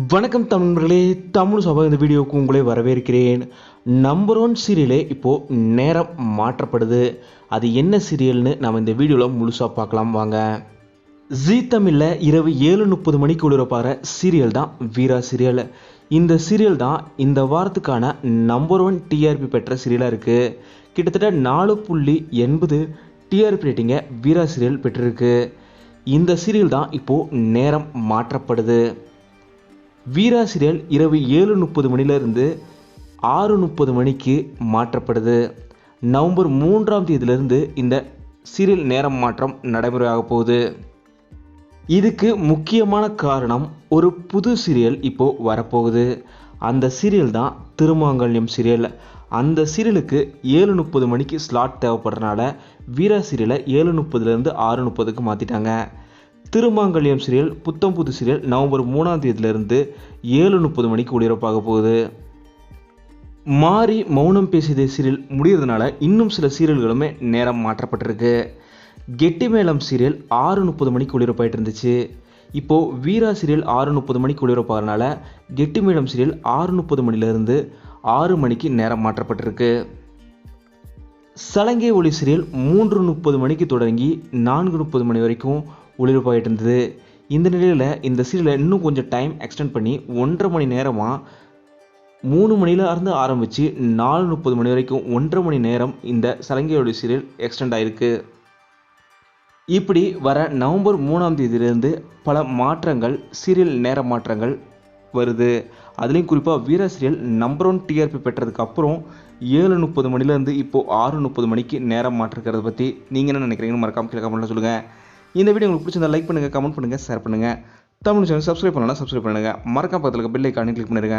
வணக்கம் தமிழர்களே தமிழ் சபா இந்த வீடியோவுக்கு உங்களை வரவேற்கிறேன். நம்பர் ஒன் சீரியலே இப்போது நேரம் மாற்றப்படுது. அது என்ன சீரியல்னு நம்ம இந்த வீடியோவில் முழுசாக பார்க்கலாம் வாங்க. ஜீ தமிழில் இரவு ஏழு முப்பது மணிக்கு ஒளிபரப்பாகிற சீரியல் தான் வீரா சீரியல் இந்த சீரியல் தான் இந்த வாரத்துக்கான நம்பர் ஒன் டிஆர்பி பெற்ற சீரியலாக இருக்குது கிட்டத்தட்ட நாலு புள்ளி எண்பது டிஆர்பி ரேட்டிங்கை வீரா சீரியல் பெற்றிருக்கு. இந்த சீரியல் தான் இப்போது நேரம் மாற்றப்படுது. வீரா சீரியல் இரவு ஏழு முப்பது மணிலேருந்து ஆறு முப்பது மணிக்கு மாற்றப்படுது. நவம்பர் மூன்றாம் தேதியிலிருந்து இந்த சீரியல் நேரம் மாற்றம் நடைமுறையாக போகுது. இதுக்கு முக்கியமான காரணம் ஒரு புது சீரியல் இப்போ வரப்போகுது. அந்த சீரியல் தான் திருமாங்கல்யம் சீரியல். அந்த சீரியலுக்கு ஏழு முப்பது மணிக்கு ஸ்லாட் தேவைப்படுறனால வீரா சீரியலை ஏழு முப்பதுலேருந்து ஆறு முப்பதுக்கு மாற்றிட்டாங்க திருமாங்கல்யம் சீரியல் புத்தம் புது சீரியல் நவம்பர் மூணாம் தேதியிலிருந்து ஏழு முப்பது மணிக்கு ஒளிபரப்பாக போகுது. மாறி மௌனம் பேசியதே சீரியல் முடியறதுனால இன்னும் சில சீரியல்களுமே நேரம் மாற்றப்பட்டிருக்கு. கெட்டி மேளம் சீரியல் ஆறு முப்பது மணிக்கு ஒளிபரப்பாயிட்டு இருந்துச்சு. இப்போது வீரா சீரியல் ஆறு முப்பது மணிக்கு ஒளிபரப்பாகிறனால கெட்டி மேளம் சீரியல் ஆறு முப்பது மணிலேருந்து ஆறு மணிக்கு நேரம் மாற்றப்பட்டிருக்கு. சலங்கை ஒளி சீரியல் மூன்று முப்பது மணிக்கு தொடங்கி நான்கு முப்பது மணி வரைக்கும் ஒளிபரப்பாகிட்டு இருந்தது இந்த நிலையில் இந்த சீரியலை இன்னும் கொஞ்சம் டைம் எக்ஸ்டெண்ட் பண்ணி ஒன்றரை மணி நேரமாக மூணு மணிலேருந்து ஆரம்பித்து நாலு முப்பது மணி வரைக்கும் ஒன்றரை மணி நேரம் இந்த சலங்கையோட சீரியல் எக்ஸ்டெண்ட் ஆயிருக்கு. இப்படி வர நவம்பர் மூணாம் தேதியிலிருந்து பல மாற்றங்கள் சீரியல் நேர மாற்றங்கள் வருது. அதுலேயும் குறிப்பாக வீர சீரியல் நம்பர் ஒன் டிஆர்பி பெற்றதுக்கு அப்புறம் ஏழு முப்பது மணிலேருந்து இப்போது ஆறு முப்பது மணிக்கு நேரம் மாற்றிருக்கிறத பற்றி நீங்கள் என்ன நினைக்கிறீங்கன்னு மறக்காம கீழே கமெண்ட்டில் சொல்லுங்கள் இந்த வீடியோ உங்களுக்கு பிடிச்சிருந்தா லைக் பண்ணுங்கள் கமெண்ட் பண்ணுங்கள் ஷேர் பண்ணுங்கள் தமிழ் சேனல் சப்ஸ்கிரைப் பண்ணலாம் சப்ஸ்கிரைப் பண்ணுங்கள் மறக்காம பக்கத்தில் பெல் ஐக்கானே கிளிக் பண்ணிடுங்க.